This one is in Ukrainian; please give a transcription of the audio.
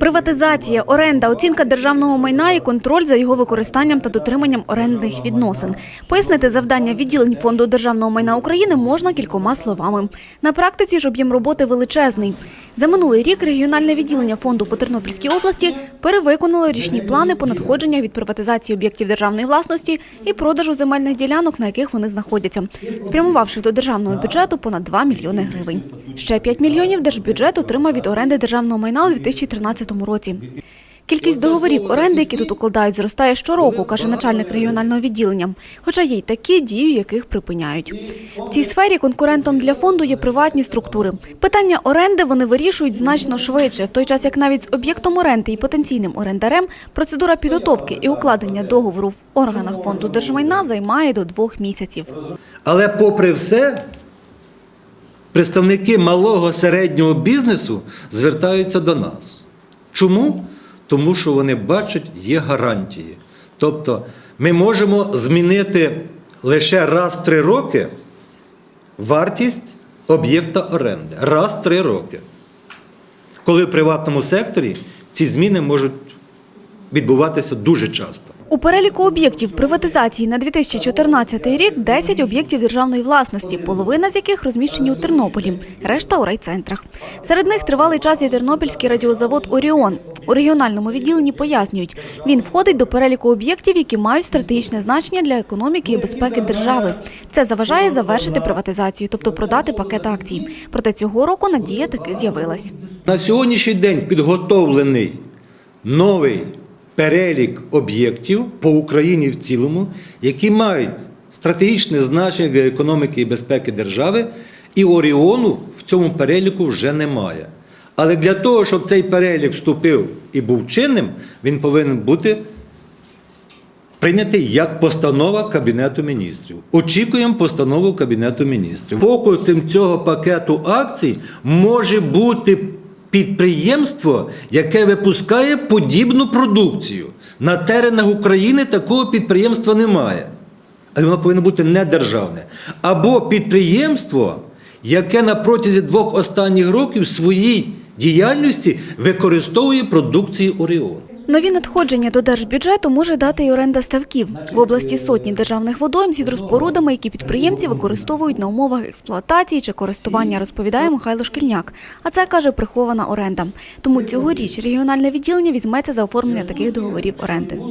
Приватизація, оренда, оцінка державного майна і контроль за його використанням та дотриманням орендних відносин. Пояснити завдання відділень фонду державного майна України можна кількома словами. На практиці ж об'єм роботи величезний. За минулий рік регіональне відділення фонду по Тернопільській області перевиконало річні плани по надходження від приватизації об'єктів державної власності і продажу земельних ділянок, на яких вони знаходяться, спрямувавши до державного бюджету понад 2 мільйони гривень. Ще 5 мільйонів держбюджет отримав від оренди державного майна у 2013 році. Кількість договорів оренди, які тут укладають, зростає щороку, каже начальник регіонального відділення. Хоча є й такі, дію яких припиняють. В цій сфері конкурентом для фонду є приватні структури. Питання оренди вони вирішують значно швидше, в той час як навіть з об'єктом оренди і потенційним орендарем процедура підготовки і укладення договору в органах фонду держмайна займає до двох місяців. Але попри все, представники малого середнього бізнесу звертаються до нас. Чому? Тому що вони бачать, є гарантії. Тобто ми можемо змінити лише раз в три роки вартість об'єкта оренди. Раз в три роки. Коли в приватному секторі ці зміни можуть відбуватися дуже часто. У переліку об'єктів приватизації на 2014 рік 10 об'єктів державної власності, половина з яких розміщені у Тернополі, решта у райцентрах. Серед них тривалий час є Тернопільський радіозавод Оріон. У регіональному відділенні пояснюють, він входить до переліку об'єктів, які мають стратегічне значення для економіки і безпеки держави. Це заважає завершити приватизацію, тобто продати пакет акцій. Проте цього року надія таки з'явилась. На сьогоднішній день підготовлений новий перелік об'єктів по Україні в цілому, які мають стратегічне значення для економіки і безпеки держави, і Оріону в цьому переліку вже немає. Але для того, щоб цей перелік вступив і був чинним, він повинен бути прийнятий як постанова Кабінету міністрів. Очікуємо постанову Кабінету міністрів. Покупцем цього пакету акцій може бути підприємство, яке випускає подібну продукцію. На теренах України такого підприємства немає. Але воно повинно бути не державне. Або підприємство, яке на протязі двох останніх років своїй діяльності використовує продукцію Оріон. Нові надходження до держбюджету може дати й оренда ставків. В області сотні державних водойм з гідроспорудами, які підприємці використовують на умовах експлуатації чи користування, розповідає Михайло Шкільняк. А це каже прихована оренда. Тому цьогоріч регіональне відділення візьметься за оформлення таких договорів оренди.